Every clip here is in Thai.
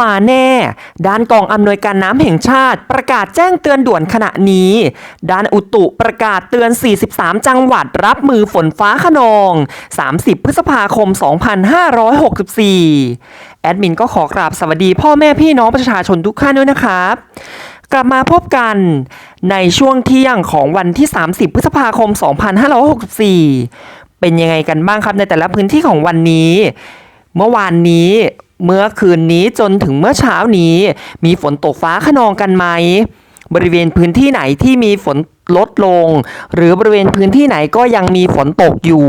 มาแน่ ด้านกองอำนวยการน้ำแห่งชาติ ประกาศแจ้งเตือนด่วนขณะนี้ ด้านอุตุประกาศเตือน 43 จังหวัดรับมือฝนฟ้าขนอง 30 พฤษภาคม 2564 แอดมินก็ขอกราบสวัสดีพ่อแม่พี่น้องประชาชนทุกท่านด้วยนะครับกลับมาพบกันในช่วงเที่ยงของวันที่ 30 พฤษภาคม 2564 เป็นยังไงกันบ้างครับในแต่ละพื้นที่ของวันนี้ เมื่อวานนี้ เมื่อคืนนี้จนถึงเมื่อเช้านี้ มีฝนตกฟ้าขนองกันไหม บริเวณพื้นที่ไหนที่มีฝนลดลง หรือบริเวณพื้นที่ไหนก็ยังมีฝนตกอยู่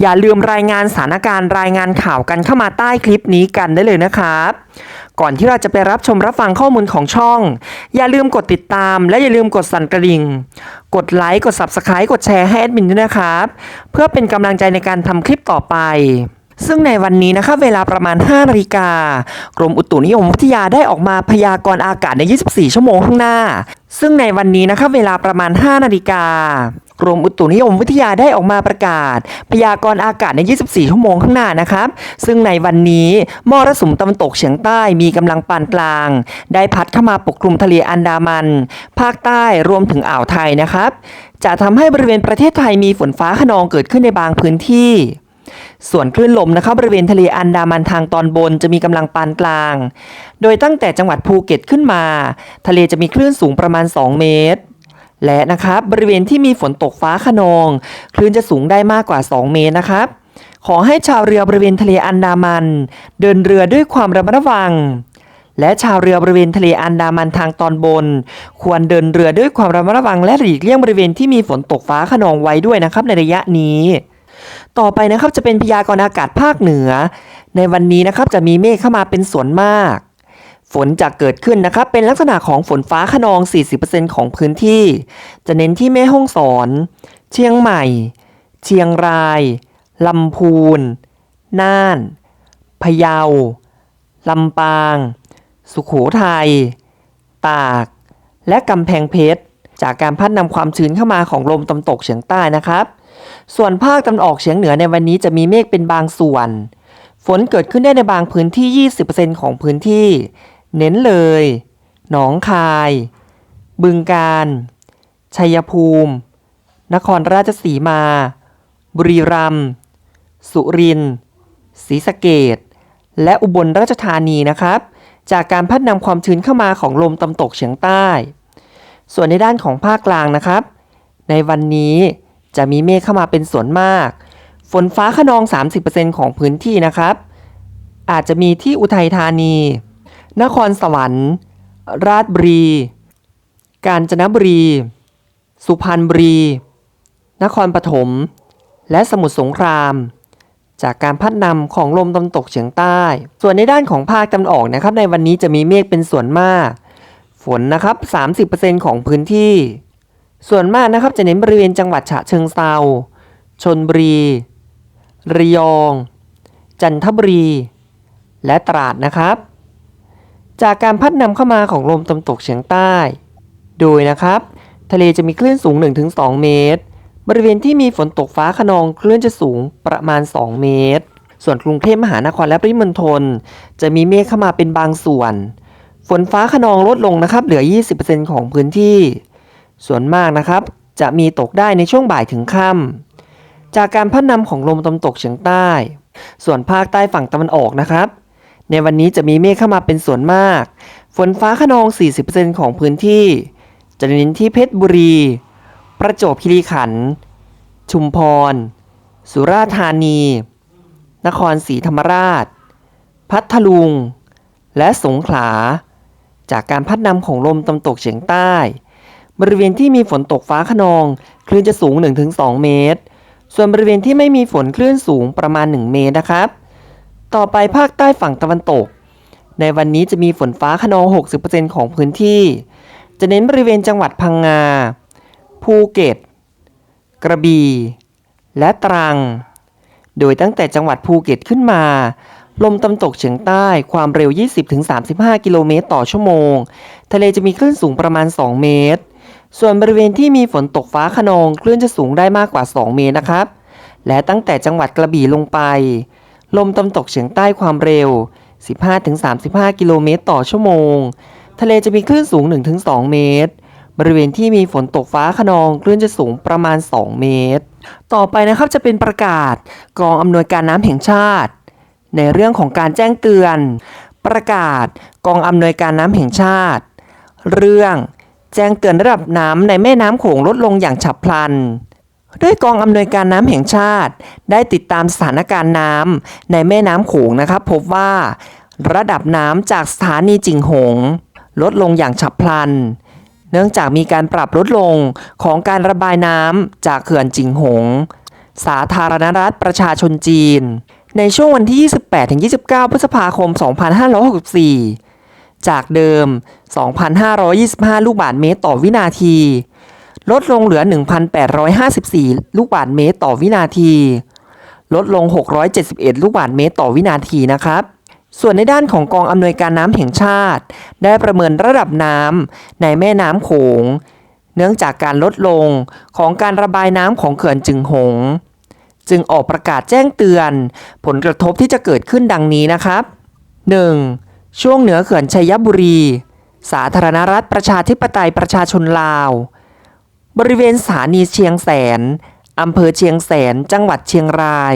อย่าลืมรายงานสถานการณ์รายงานข่าวกันเข้ามาใต้คลิปนี้กันได้เลยนะครับ ก่อนที่เราจะไปรับชมรับฟังข้อมูลของช่อง อย่าลืมกดติดตาม และอย่าลืมกดสั่นกระดิ่ง กดไลค์กด Subscribe กดแชร์ให้แอดมินด้วยนะครับ เพื่อเป็นกำลังใจในการทำคลิปต่อไป ซึ่งในวันนี้นะคะเวลาประมาณ 5นาฬิกากรมอุตุนิยมวิทยาได้ออกมาพยากรณ์อากาศใน 24 ชั่วโมงข้างหน้า ซึ่งในวันนี้นะคะเวลาประมาณ 5นาฬิกากรมอุตุนิยมวิทยาได้ออกมาประกาศ พยากรณ์อากาศใน 24 ชั่วโมงข้างหน้านะครับ ซึ่งในวันนี้มรสุมตะวันตกเฉียงใต้มีกำลังปานกลาง ได้พัดเข้ามาปกคลุมทะเลอันดามัน ภาคใต้รวมถึงอ่าวไทยนะครับ จะทำให้บริเวณประเทศไทยมีฝนฟ้าขนองเกิดขึ้นในบางพื้นที่ ส่วนคลื่นลมนะครับบริเวณทะเลอันดามันทางตอนบนจะมีกำลังปานกลาง โดยตั้งแต่จังหวัดภูเก็ตขึ้นมา ทะเลจะมีคลื่นสูงประมาณ 2 เมตร และนะครับบริเวณที่มีฝนตกฟ้าขนอง คลื่นจะสูงได้มากกว่า 2 เมตรนะครับ ขอให้ชาวเรือบริเวณทะเลอันดามัน เดินเรือด้วยความระมัดระวังและชาวเรือบริเวณทะเลอันดามันทางตอนบน ควรเดินเรือด้วยความระมัดระวังและหลีกเลี่ยงบริเวณที่มีฝนตกฟ้าขนองไว้ด้วยนะครับในระยะนี้ ต่อไปนะครับจะเป็นพยากรณ์อากาศภาคเหนือ ในวันนี้นะครับจะมีเมฆเข้ามาเป็นส่วนมาก ฝนจะเกิดขึ้นนะครับเป็นลักษณะของฝนฟ้าขนอง 40%ของพื้นที่ จะเน้นที่แม่ฮ่องสอน เชียงใหม่ เชียงราย ลำพูน น่าน พะเยา ลำปาง สุขโขทัย ตาก และกำแพงเพชร จากการพัดนำความชื้นเข้ามาของลมตะวันตกเฉียงใต้นะครับ ส่วนภาคตะวันออกเฉียงเหนือในวันนี้จะมีเมฆเป็นบางส่วน ฝนเกิดขึ้นได้ในบางพื้นที่ 20%ของพื้นที่ เน้นเลย หนองคาย บึงกาฬชัยภูมิ นครราชสีมา บุรีรัมย์ สุรินทร์ ศรีสะเกดและอุบลราชธานีนะครับ จากการพัดนำความชื้นเข้ามาของลมตะวันตกเฉียงใต้ ส่วนในด้านของภาคกลางนะครับ ในวันนี้ จะมีเมฆเข้ามาเป็นส่วนมาก ฝนฟ้าขนอง 30%ของพื้นที่นะครับ อาจจะมีที่อุทัยธานี นครสวรรค์ ราชบุรี กาญจนบุรี สุพรรณบุรี นครปฐม และสมุทรสงคราม จากการพัดนำของลมตะวันตกเฉียงใต้ ส่วนในด้านของภาคตะวันออกนะครับ ในวันนี้จะมีเมฆเป็นส่วนมาก ฝนนะครับ 30%ของพื้นที่ ส่วนมากนะครับจะเน้นบริเวณจังหวัดฉะเชิงเซาชนบุรี ระยอง จันทบุรี และตราดนะครับ จากการพัดนำเข้ามาของลมตะวันตกเฉียงใต้ โดยนะครับ ทะเลจะมีคลื่นสูง 1-2 เมตร บริเวณที่มีฝนตกฟ้าขนองคลื่นจะสูงประมาณ 2 เมตร ส่วนกรุงเทพมหานครและปริมณฑลจะมีเมฆเข้ามาเป็นบางส่วน ฝนฟ้าขนองลดลงนะครับ เหลือ 20%ของพื้นที่ ส่วนมากนะครับจะมีตกได้ในช่วงบ่ายถึงค่ำจากการพัดนำของลมตะวันตกเฉียงใต้ ส่วนภาคใต้ฝั่งตะวันออกนะครับ ในวันนี้จะมีเมฆเข้ามาเป็นส่วนมาก ฝนฟ้าขนอง 40%ของพื้นที่ จะเน้นที่เพชรบุรี ประจวบคีรีขันธ์ชุมพร สุราษฎร์ธานี นครศรีธรรมราช พัทลุง และสงขลา จากการพัดนำของลมตะวันตกเฉียงใต้ บริเวณที่มีฝนตกฟ้าขนอง คลื่นจะสูง 1-2 เมตร ส่วนบริเวณที่ไม่มีฝนคลื่นสูงประมาณ 1 เมตรนะครับ ต่อไปภาคใต้ฝั่งตะวันตก ในวันนี้จะมีฝนฟ้าขนอง 60%ของพื้นที่ จะเน้นบริเวณจังหวัดพังงา ภูเก็ต กระบี่ และตรัง โดยตั้งแต่จังหวัดภูเก็ตขึ้นมาลมตะวันตกเฉียงใต้ความเร็ว 20-35 กิโลเมตรต่อชั่วโมง ทะเลจะมีคลื่นสูงประมาณ 2 เมตร ส่วนบริเวณที่มีฝนตกฟ้าขนองคลื่นจะสูงได้มากกว่า 2 เมตรนะครับ และตั้งแต่จังหวัดกระบี่ลงไป ลมตะวันตกเฉียงใต้ความเร็ว 15-35 กิโลเมตรต่อชั่วโมง ทะเลจะมีคลื่นสูง 1-2 เมตร บริเวณที่มีฝนตกฟ้าขนองคลื่นจะสูงประมาณ 2 เมตร ต่อไปนะครับจะเป็นประกาศกองอำนวยการน้ำแห่งชาติ ในเรื่องของการแจ้งเตือน ประกาศกองอำนวยการน้ำแห่งชาติ เรื่อง แจ้งเตือนระดับน้ำในแม่น้ำโขงลดลงอย่างฉับพลันด้วยกองอำนวยการน้ำแห่งชาติ ได้ติดตามสถานการณ์น้ำในแม่น้ำโขงนะครับพบว่า ระดับน้ำจากสถานีจิงหง ลดลงอย่างฉับพลัน เนื่องจากมีการปรับลดลงของการระบายน้ำจากเขื่อนจิงหง สาธารณรัฐประชาชนจีน ในช่วงวันที่ 28-29 พฤษภาคม 2564 จากเดิม 2,525 ลูกบาศก์เมตรต่อวินาที ลดลงเหลือ 1,854 ลูกบาศก์เมตรต่อวินาที ลดลง 671 ลูกบาศก์เมตรต่อวินาทีนะครับส่วนในด้านของกองอำนวยการน้ำแห่งชาติ ได้ประเมินระดับน้ำในแม่น้ำโขง เนื่องจากการลดลงของการระบายน้ำของเขื่อนจึงหง จึงออกประกาศแจ้งเตือน ผลกระทบที่จะเกิดขึ้นดังนี้นะครับ 1. ช่วงเหนือเขื่อนชัยบุรี สาธารณรัฐประชาธิปไตยประชาชนลาว บริเวณสถานีเชียงแสนอำเภอเชียงแสน จังหวัดเชียงราย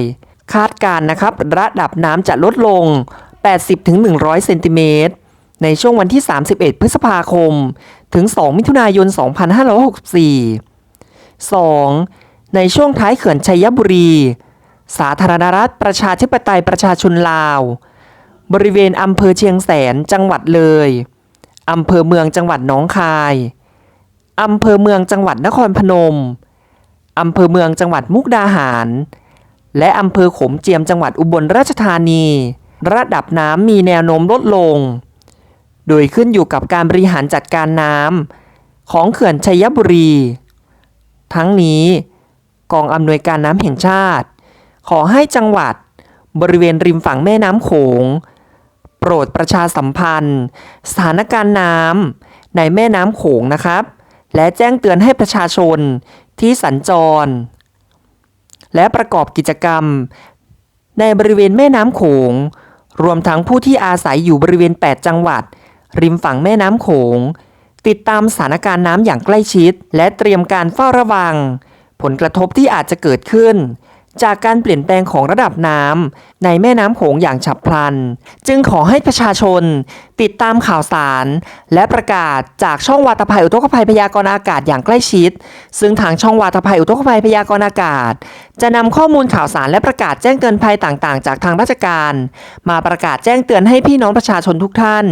คาดการนะครับระดับน้ำจะลดลง 80-100 เซนติเมตร ในช่วงวันที่ 31 พฤษภาคม ถึง 2 มิถุนายน 2564 2. ในช่วงท้ายเขื่อนชัยบุรี สาธารณรัฐประชาธิปไตยประชาชนลาว บริเวณอำเภอเชียงแสนจังหวัดเลยอำเภอเมืองจังหวัดหนองคายอำเภอเมืองจังหวัดนครพนมอำเภอเมืองจังหวัดมุกดาหาร และอำเภอขมเจียมจังหวัดอุบลราชธานี ระดับน้ำมีแนวโน้มลดลง โดยขึ้นอยู่กับการบริหารจัดการน้ำของเขื่อนชัยบุรี ทั้งนี้ กองอำนวยการน้ำแห่งชาติ ขอให้จังหวัดบริเวณริมฝั่งแม่น้ำโขง ปรดประชาสัมพันธ์ สถานการณ์น้ำในแม่น้ำโขงนะครับ และแจ้งเตือนให้ประชาชนที่สัญจร และประกอบกิจกรรม ในบริเวณแม่น้ำโขง รวมทั้งผู้ที่อาศัยอยู่บริเวณ 8 จังหวัด ริมฝั่งแม่น้ำโขง ติดตามสถานการณ์น้ำอย่างใกล้ชิด และเตรียมการเฝ้าระวัง ผลกระทบที่อาจจะเกิดขึ้น จากการเปลี่ยนแปลงของระดับน้ำในแม่น้ำโขงอย่างฉับพลัน จึงขอให้ประชาชนติดตามข่าวสาร และประกาศจากช่องวาตภัยอุทกภัยพยากรณ์อากาศอย่างใกล้ชิด ซึ่งทางช่องวาตภัยอุทกภัยพยากรณ์อากาศ จะนำข้อมูลข่าวสารและประกาศแจ้งเตือนภัยต่างๆ จากทางราชการ มาประกาศแจ้งเตือนให้พี่น้องประชาชนทุกท่าน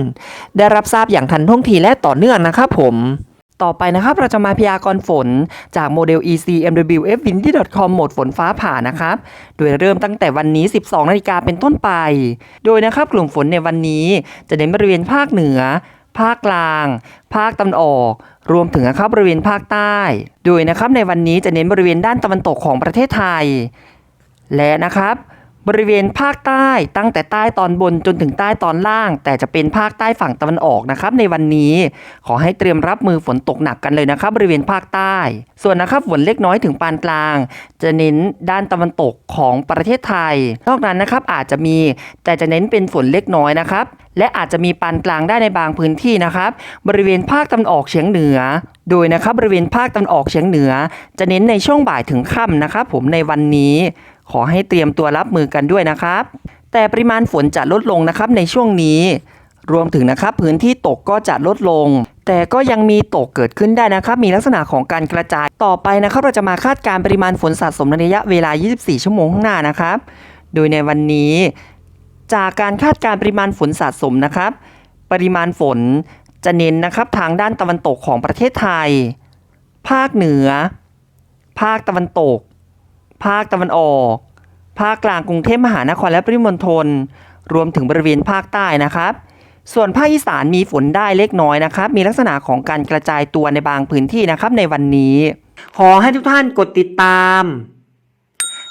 ได้รับทราบอย่างทันท่วงทีและต่อเนื่องนะครับผม ต่อไปนะครับเราจะมาพยากรณ์ฝนจากโมเดล ECMWF-Windy.com โหมดฝนฟ้าผ่านะครับ โดยเริ่มตั้งแต่วันนี้ 12 นาฬิกาเป็นต้นไป โดยนะครับกลุ่มฝนในวันนี้จะเน้นบริเวณภาคเหนือ ภาคกลาง ภาคตะวันออกรวมถึงนะครับบริเวณภาคใต้ โดยนะครับในวันนี้จะเน้นบริเวณด้านตะวันตกของประเทศไทย และนะครับ บริเวณภาคใต้ตั้งแต่ใต้ตอนบนจนถึงใต้ตอนล่าง แต่จะเป็นภาคใต้ฝั่งตะวันออกนะครับ ในวันนี้ ขอให้เตรียมรับมือฝนตกหนักกันเลยนะครับ บริเวณภาคใต้ ส่วนนะครับฝนเล็กน้อยถึงปานกลาง จะเน้นด้านตะวันตกของประเทศไทย นอกนั้นนะครับอาจจะมีแต่จะเน้นเป็นฝนเล็กน้อยนะครับและอาจจะมีปานกลางได้ในบางพื้นที่นะครับ บริเวณภาคตะวันออกเฉียงเหนือ โดยนะครับบริเวณภาคตะวันออกเฉียงเหนือ จะเน้นในช่วงบ่ายถึงค่ำนะครับ ผมในวันนี้ ขอให้เตรียมตัวรับมือกันด้วยนะครับ แต่ปริมาณฝนจะลดลงนะครับในช่วงนี้ รวมถึงนะครับพื้นที่ตกก็จะลดลง แต่ก็ยังมีตกเกิดขึ้นได้นะครับ มีลักษณะของการกระจายต่อไปนะครับ เราจะมาคาดการณ์ปริมาณฝนสะสมในระยะเวลา 24 ชั่วโมงข้างหน้านะครับ โดยในวันนี้ จากการคาดการณ์ปริมาณฝนสะสมนะครับ ปริมาณฝนจะเน้นนะครับทางด้านตะวันตกของประเทศไทย ภาคเหนือ ภาคตะวันตก ภาคตะวันออก ภาคกลางกรุงเทพมหานครและปริมณฑล รวมถึงบริเวณภาคใต้นะครับ ส่วนภาคอีสานมีฝนได้เล็กน้อยนะครับ มีลักษณะของการกระจายตัวในบางพื้นที่นะครับในวันนี้ ขอให้ทุกท่านกดติดตาม